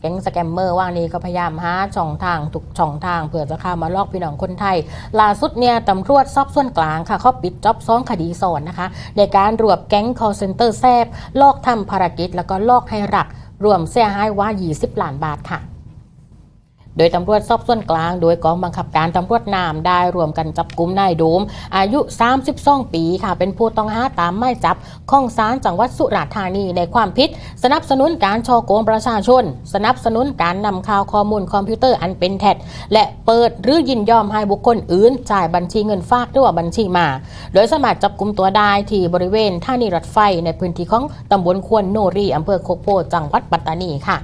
แก๊งสแกมเมอร์ว่างนี้ก็พยายามหาช่องทางทุกช่องทางเพื่อจะเข้ามาลอกพี่น้องคนไทย ล่าสุดเนี่ยตำรวจสอบส่วนกลางค่ะเขาปิดจ็อบซ้อนคดีสอนนะคะ ในการรวบแก๊ง call center แซบลอกทำภารกิจแล้วก็ลอกให้รัก รวมเสียหายว่า 20ล้านบาทค่ะ โดยตำรวจสอบส่วนกลาง โดยกองบังคับการตำรวจนามได้รวมกันจับกลุ่มนายโดม อายุ 32 ปีค่ะ เป็นผู้ต้องหาตามหมายจับของศาลจังหวัดสุราษฎร์ธานีในความผิด สนับสนุนการช่อโกงประชาชน สนับสนุนการนำข่าวข้อมูลคอมพิวเตอร์อันเป็นเท็จและเปิดหรือยินยอมให้บุคคลอื่น จ่ายบัญชีเงินฝากหรือว่าบัญชีมา โดยสามารถจับกลุ่มตัวได้ที่บริเวณท่านีรถไฟในพื้นที่ของตำบลควนโนรีอำเภอโคกโพจังหวัดปัตตานีค่ะ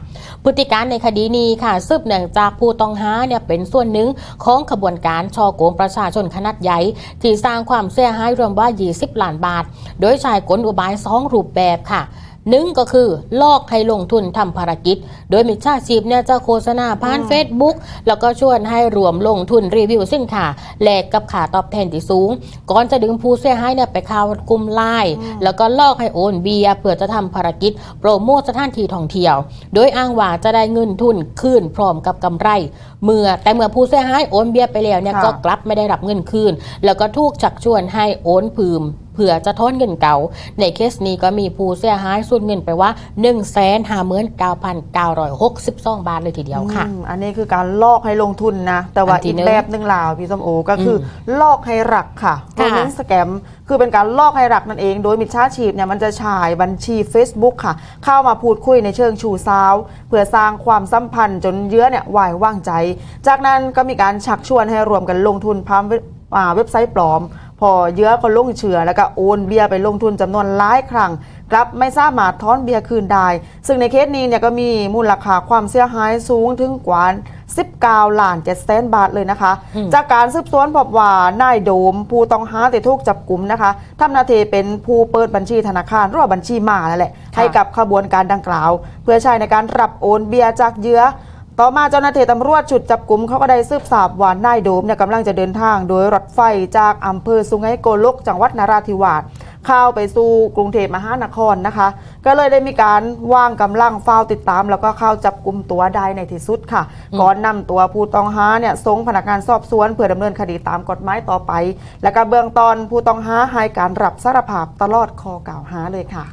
พฤติการในคดีนี้ค่ะสืบเนื่องจากผู้ต้องหาเนี่ยเป็นส่วนหนึ่งของขบวนการช่อโกงประชาชนขนาดใหญ่ ที่สร้างความเสียหายรวมว่า 20 ล้านบาท โดยใช้กลอุบายสองรูปแบบค่ะ หนึ่งก็คือลอกให้ลงทุนทำภารกิจ โดยมิจฉาชีพเนี่ยจะโฆษณาผ่าน Facebook แล้วก็ชวนให้รวมลงทุนรีวิวสินค้าแลกกับค่าตอบแทนที่สูง ก่อนจะดึงผู้เสียหายเนี่ยไปเข้ากลุ่มไลน์แล้วก็ลอกให้โอนเบียร์เพื่อจะทำภารกิจ โปรโมทสถานที่ท่องเที่ยว โดยอ้างว่าจะได้เงินทุนคืนพร้อมกับกำไร เมื่อแต่เมื่อผู้เสียหายโอนเบียร์ไปแล้วเนี่ยค่ะก็กลับไม่ได้รับเงินคืน แล้วก็ถูกชักชวนให้โอนพืม เพื่อจะทอนเงินเก่า ในเคสนี้ก็มีผู้เสียหายสูญเงินไปว่า 1 5 9 9 6 2 บาทเลยทีเดียวค่ะอืมอันนี้คือการลอกให้ลงทุนนะ แต่ว่าอันที่อีกหนึ่งแบบหนึ่งลาวพี่ส้มโอก็คืออลอกให้รักค่ะโรค่ะแมนสแกมคือเป็นการลอกให้รักนั่นเอง โดยมิจฉาชีพเนี่ยมันจะฉายบัญชี Facebook ค่ะ เข้ามาพูดคุยในเชิงชูซาว เพื่อสร้างความสัมพันธ์จนเยื้อเนี่ยไหวายว่างใจ จากนั้นก็มีการชักชวนให้รวมกันลงทุนพามเว็บอ่าเว็บไซต์ปลอม พอเยื้อก็ลงเชื่อแล้วก็โอนเบียร์ไปลงทุนจำนวนหลายครั้งกลับไม่สามารถทอนเบียร์คืนได้ ซึ่งในเคสนี้เนี่ยก็มีมูลค่าความเสียหายสูงถึงกว่า19ล้าน7แสนบาทเลยนะคะอืมจากการสืบสวนพบว่านายโดม ผู้ต้องหาติดถูกจับกลุ่มนะคะทำหนาทีเป็นผู้เปิดบัญชีธนาคารหรือว่าบัญชีมานั่นแหละให้กับขบวนการดังกล่าว เพื่อใช้ในการรับโอนเบียร์จากเหยื่อ ต่อมาเจ้าหน้าที่ตำรวจชุดจับกลุ่มเขาก็ได้สืบทราบว่านายโดมเนี่ยกำลังจะเดินทาง โดยรถไฟจากอำเภอสุไหงโกลกจังหวัดนราธิวาสเข้าไปสู่กรุงเทพมหานครนะคะ ก็เลยได้มีการวางกำลังเฝ้าติดตาม แล้วก็เข้าจับกลุ่มตัวได้ในที่สุดค่ะ ก่อนนำตัวผู้ต้องหาเนี่ยส่งพนักงานสอบสวน เพื่อดำเนินคดีตามกฎหมายต่อไป และก็เบื้องต้นผู้ต้องหาให้การรับสารภาพตลอดข้อกล่าวหาเลยค่ะ